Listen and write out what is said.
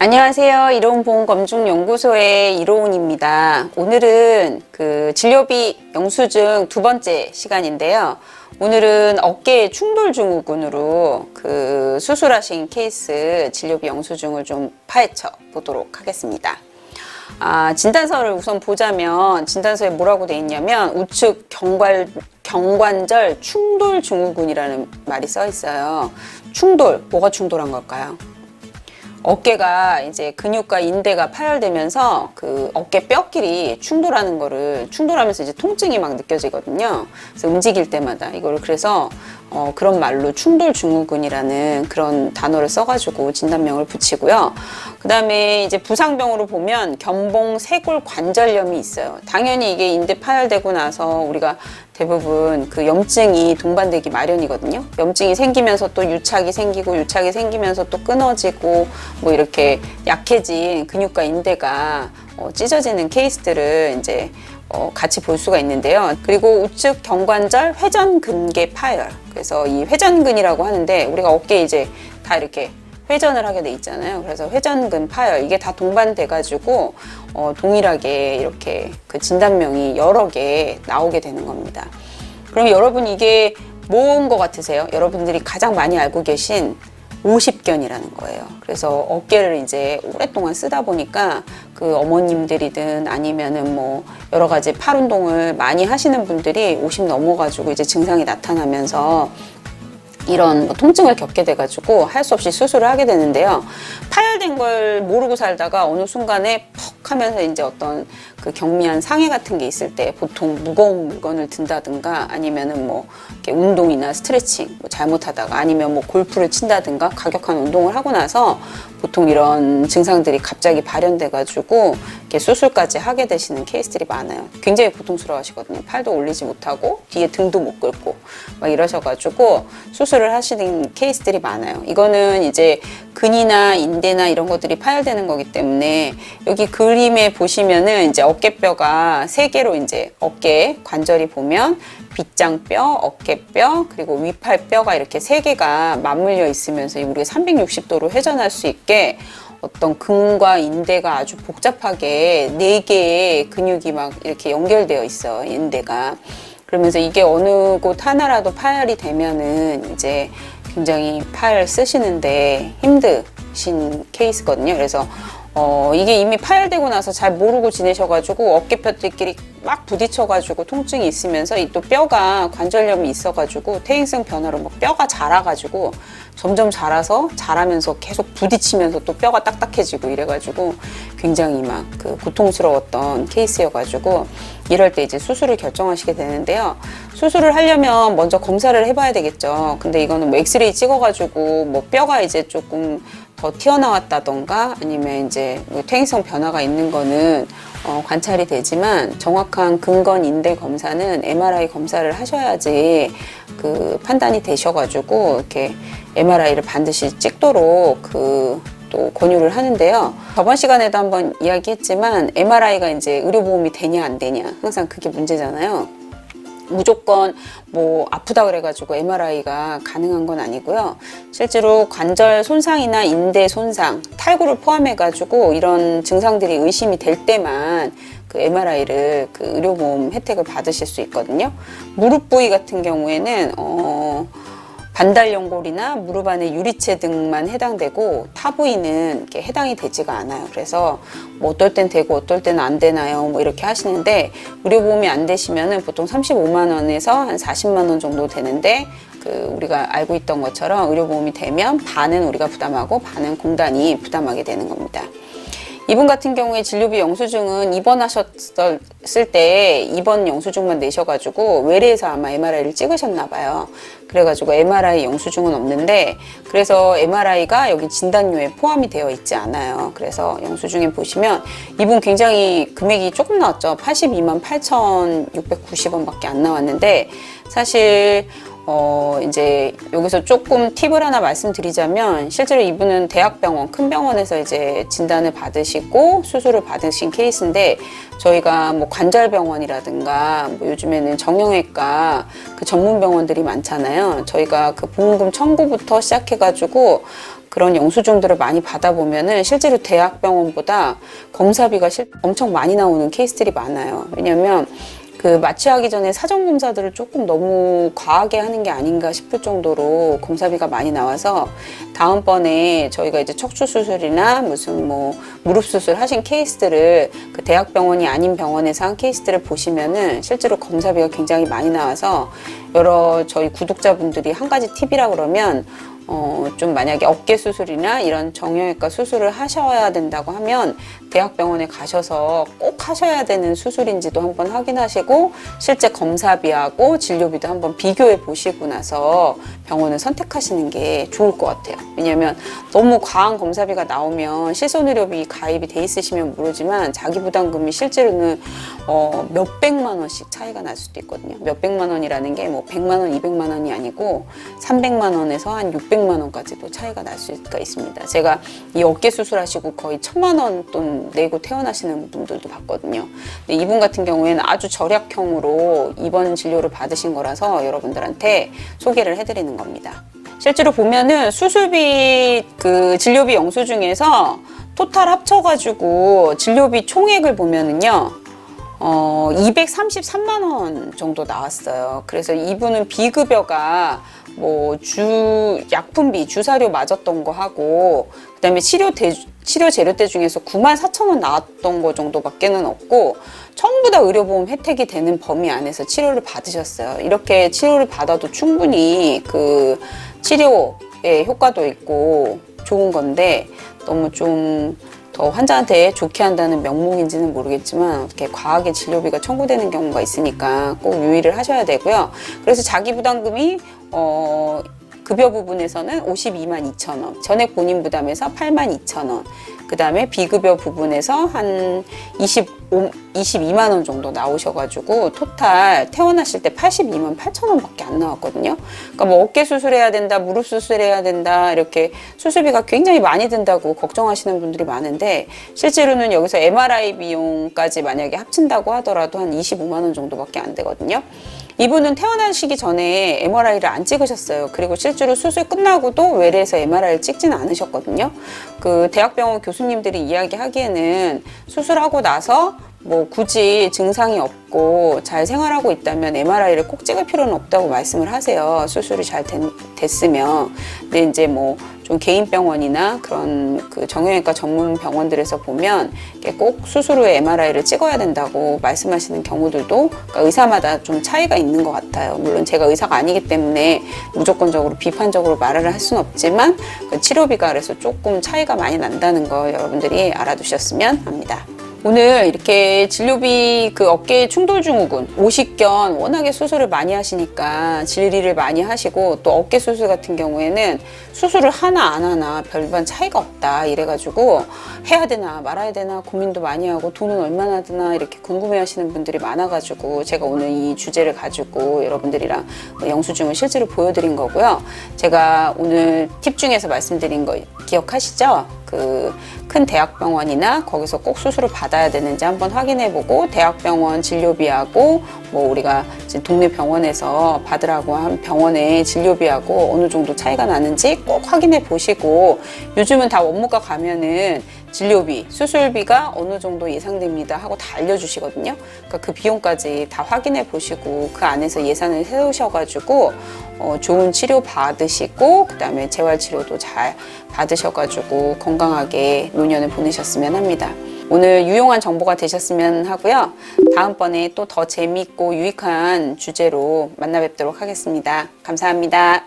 안녕하세요. 이로운보험검중연구소의 이로운입니다. 오늘은 그 진료비 영수증 두 번째 시간인데요. 오늘은 어깨 충돌 증후군으로 그 수술하신 케이스 진료비 영수증을 좀 파헤쳐 보도록 하겠습니다. 아, 진단서를 우선 보자면 진단서에 뭐라고 돼 있냐면 우측 경관 경관절 충돌 증후군이라는 말이 써 있어요. 충돌 뭐가 충돌한 걸까요? 어깨가 이제 근육과 인대가 파열되면서 그 어깨 뼈끼리 충돌하는 거를 충돌하면서 이제 통증이 막 느껴지거든요. 그래서 움직일 때마다 이거를 그래서 어, 그런 말로 충돌 증후군이라는 그런 단어를 써가지고 진단명을 붙이고요. 그 다음에 이제 부상병으로 보면 견봉 쇄골 관절염이 있어요. 당연히 이게 인대 파열되고 나서 우리가 대부분 그 염증이 동반되기 마련이거든요. 염증이 생기면서 또 유착이 생기고 유착이 생기면서 또 끊어지고 뭐 이렇게 약해진 근육과 인대가 어, 찢어지는 케이스들을 이제 어, 같이 볼 수가 있는데요. 그리고 우측 경관절 회전근개 파열. 그래서 이 회전근이라고 하는데 우리가 어깨에 이제 다 이렇게 회전을 하게 돼 있잖아요. 그래서 회전근 파열 이게 다 동반돼가지고 어, 동일하게 이렇게 그 진단명이 여러 개 나오게 되는 겁니다. 그럼 여러분 이게 뭔것 같으세요? 여러분들이 가장 많이 알고 계신 오십견이라는 거예요. 그래서 어깨를 이제 오랫동안 쓰다 보니까 그 어머님들이든 아니면은 뭐 여러 가지 팔 운동을 많이 하시는 분들이 50 넘어가지고 이제 증상이 나타나면서 이런 뭐 통증을 겪게 돼가지고 할 수 없이 수술을 하게 되는데요. 파열된 걸 모르고 살다가 어느 순간에 퍽 하면서 이제 어떤 그 경미한 상해 같은 게 있을 때 보통 무거운 물건을 든다든가 아니면은 뭐 이렇게 운동이나 스트레칭 뭐 잘못하다가 아니면 뭐 골프를 친다든가 과격한 운동을 하고 나서 보통 이런 증상들이 갑자기 발현돼가지고 이렇게 수술까지 하게 되시는 케이스들이 많아요. 굉장히 고통스러워하시거든요. 팔도 올리지 못하고 뒤에 등도 못 긁고 막 이러셔가지고 수술을 하시는 케이스들이 많아요. 이거는 이제 근이나 인대나 이런 것들이 파열되는 거기 때문에 여기 그림에 보시면은 이제 어깨뼈가 세 개로 이제 어깨 관절이 보면 빗장뼈, 어깨뼈, 그리고 위팔뼈가 이렇게 세 개가 맞물려 있으면서 우리가 360도로 회전할 수 있게 어떤 근과 인대가 아주 복잡하게 네 개의 근육이 막 이렇게 연결되어 있어 인대가. 그러면서 이게 어느 곳 하나라도 파열이 되면은 이제 굉장히 팔 쓰시는데 힘드신 케이스거든요. 그래서 어, 이게 이미 파열되고 나서 잘 모르고 지내셔가지고 어깨뼈들끼리 막 부딪혀가지고 통증이 있으면서 이 또 뼈가 관절염이 있어가지고 퇴행성 변화로 뭐 뼈가 자라가지고 점점 자라서 자라면서 계속 부딪히면서 또 뼈가 딱딱해지고 이래가지고 굉장히 막 그 고통스러웠던 케이스여가지고 이럴 때 이제 수술을 결정하시게 되는데요. 수술을 하려면 먼저 검사를 해봐야 되겠죠. 근데 이거는 뭐 엑스레이 찍어가지고 뭐 뼈가 이제 조금 더 튀어나왔다던가 아니면 이제 뭐 퇴행성 변화가 있는 거는 어, 관찰이 되지만 정확한 근건 인대 검사는 MRI 검사를 하셔야지 그 판단이 되셔가지고 이렇게 MRI를 반드시 찍도록 그 또 권유를 하는데요. 저번 시간에도 한번 이야기했지만 MRI가 이제 의료보험이 되냐 안 되냐 항상 그게 문제잖아요. 무조건 뭐 아프다 그래가지고 MRI가 가능한 건 아니고요. 실제로 관절 손상이나 인대 손상, 탈구를 포함해가지고 이런 증상들이 의심이 될 때만 그 MRI를 그 의료보험 혜택을 받으실 수 있거든요. 무릎 부위 같은 경우에는 어 반달 연골이나 무릎 안에 유리체 등만 해당되고 타 부위는 이렇게 해당이 되지가 않아요. 그래서 뭐 어떨 땐 되고 어떨 때는 안 되나요? 뭐 이렇게 하시는데 의료보험이 안 되시면은 보통 35만 원에서 한 40만 원 정도 되는데 그 우리가 알고 있던 것처럼 의료보험이 되면 반은 우리가 부담하고 반은 공단이 부담하게 되는 겁니다. 이분 같은 경우에 진료비 영수증은 입원하셨을 때 입원 영수증만 내셔가지고 외래에서 아마 MRI를 찍으셨나 봐요. 그래가지고 MRI 영수증은 없는데 그래서 MRI가 여기 진단료에 포함이 되어 있지 않아요. 그래서 영수증에 보시면 이분 굉장히 금액이 조금 나왔죠. 82만 8,690원밖에 안 나왔는데 사실 어, 이제 여기서 조금 팁을 하나 말씀드리자면 실제로 이분은 대학병원, 큰 병원에서 이제 진단을 받으시고 수술을 받으신 케이스인데 저희가 뭐 관절병원이라든가 뭐 요즘에는 정형외과 그 전문 병원들이 많잖아요. 저희가 그 보험금 청구부터 시작해가지고 그 그런 영수증들을 많이 받아보면은 실제로 대학병원보다 검사비가 실- 엄청 많이 나오는 케이스들이 많아요. 왜냐면 그 마취하기 전에 사전 검사들을 조금 너무 과하게 하는 게 아닌가 싶을 정도로 검사비가 많이 나와서 다음번에 저희가 이제 척추 수술이나 무슨 뭐 무릎 수술 하신 케이스들을 그 대학병원이 아닌 병원에서 한 케이스들을 보시면은 실제로 검사비가 굉장히 많이 나와서 여러 저희 구독자분들이 한 가지 팁이라 그러면 어, 좀 만약에 어깨 수술이나 이런 정형외과 수술을 하셔야 된다고 하면 대학병원에 가셔서 꼭 하셔야 되는 수술인지도 한번 확인하시고 실제 검사비하고 진료비도 한번 비교해 보시고 나서 병원을 선택하시는 게 좋을 것 같아요. 왜냐하면 너무 과한 검사비가 나오면 실손의료비 가입이 돼 있으시면 모르지만 자기 부담금이 실제로는 어, 몇 백만 원씩 차이가 날 수도 있거든요. 몇 백만 원이라는 게 뭐 백만 원, 이백만 원이 아니고 삼백만 원에서 한 육백 만 원까지도 차이가 날 수가 있습니다. 제가 이 어깨 수술하시고 거의 천만 원 돈 내고 퇴원하시는 분들도 봤거든요. 근데 이분 같은 경우에는 아주 절약형으로 입원 진료를 받으신 거라서 여러분들한테 소개를 해드리는 겁니다. 실제로 보면은 수술비 그 진료비 영수증에서 토탈 합쳐가지고 진료비 총액을 보면은요. 어, 233만 원 정도 나왔어요. 그래서 이분은 비급여가 뭐 주 약품비 주사료 맞았던 거 하고 그다음에 치료 대 치료 재료대 중에서 9만 4천 원 나왔던 거 정도밖에는 없고 전부 다 의료보험 혜택이 되는 범위 안에서 치료를 받으셨어요. 이렇게 치료를 받아도 충분히 그 치료의 효과도 있고 좋은 건데 너무 좀 더 환자한테 좋게 한다는 명목인지는 모르겠지만 어떻게 과하게 진료비가 청구되는 경우가 있으니까 꼭 유의를 하셔야 되고요. 그래서 자기 부담금이 어 급여 부분에서는 52만 2천 원, 전액 본인 부담에서 8만 2천 원, 그 다음에 비급여 부분에서 한 25, 22만 원 정도 나오셔가지고 토탈 퇴원하실 때 82만 8천 원밖에 안 나왔거든요. 그러니까 뭐 어깨 수술해야 된다, 무릎 수술해야 된다 이렇게 수술비가 굉장히 많이 든다고 걱정하시는 분들이 많은데 실제로는 여기서 MRI 비용까지 만약에 합친다고 하더라도 한 25만 원 정도밖에 안 되거든요. 이분은 태어나시기 전에 MRI를 안 찍으셨어요. 그리고 실제로 수술 끝나고도 외래에서 MRI를 찍지는 않으셨거든요. 그 대학병원 교수님들이 이야기하기에는 수술하고 나서 뭐 굳이 증상이 없고 잘 생활하고 있다면 MRI를 꼭 찍을 필요는 없다고 말씀을 하세요. 수술이 잘 된- 됐으면. 근데 이제 뭐 좀 개인 병원이나 그런 그 정형외과 전문 병원들에서 보면 꼭 수술 후에 MRI를 찍어야 된다고 말씀하시는 경우들도 그러니까 의사마다 좀 차이가 있는 것 같아요. 물론 제가 의사가 아니기 때문에 무조건적으로 비판적으로 말을 할 수는 없지만 그 치료비가 그래서 조금 차이가 많이 난다는 거 여러분들이 알아두셨으면 합니다. 오늘 이렇게 진료비 그 어깨 충돌 증후군 오십견 워낙에 수술을 많이 하시니까 질리를 많이 하시고 또 어깨 수술 같은 경우에는 수술을 하나 안 하나 별반 차이가 없다 이래가지고 해야 되나 말아야 되나 고민도 많이 하고 돈은 얼마나 드나 이렇게 궁금해하시는 분들이 많아가지고 제가 오늘 이 주제를 가지고 여러분들이랑 영수증을 실제로 보여드린 거고요. 제가 오늘 팁 중에서 말씀드린 거 기억하시죠? 그 큰 대학병원이나 거기서 꼭 수술을 받아야 되는지 한번 확인해보고 대학병원 진료비하고 뭐 우리가 동네 병원에서 받으라고 한 병원의 진료비하고 어느 정도 차이가 나는지 꼭 확인해 보시고 요즘은 다 원무과 가면은 진료비, 수술비가 어느 정도 예상됩니다 하고 다 알려주시거든요. 그러니까 그 비용까지 다 확인해 보시고 그 안에서 예산을 세우셔가지고 어, 좋은 치료 받으시고 그다음에 재활 치료도 잘 받으셔가지고 건강하게 노년을 보내셨으면 합니다. 오늘 유용한 정보가 되셨으면 하고요. 다음번에 또 더 재미있고 유익한 주제로 만나 뵙도록 하겠습니다. 감사합니다.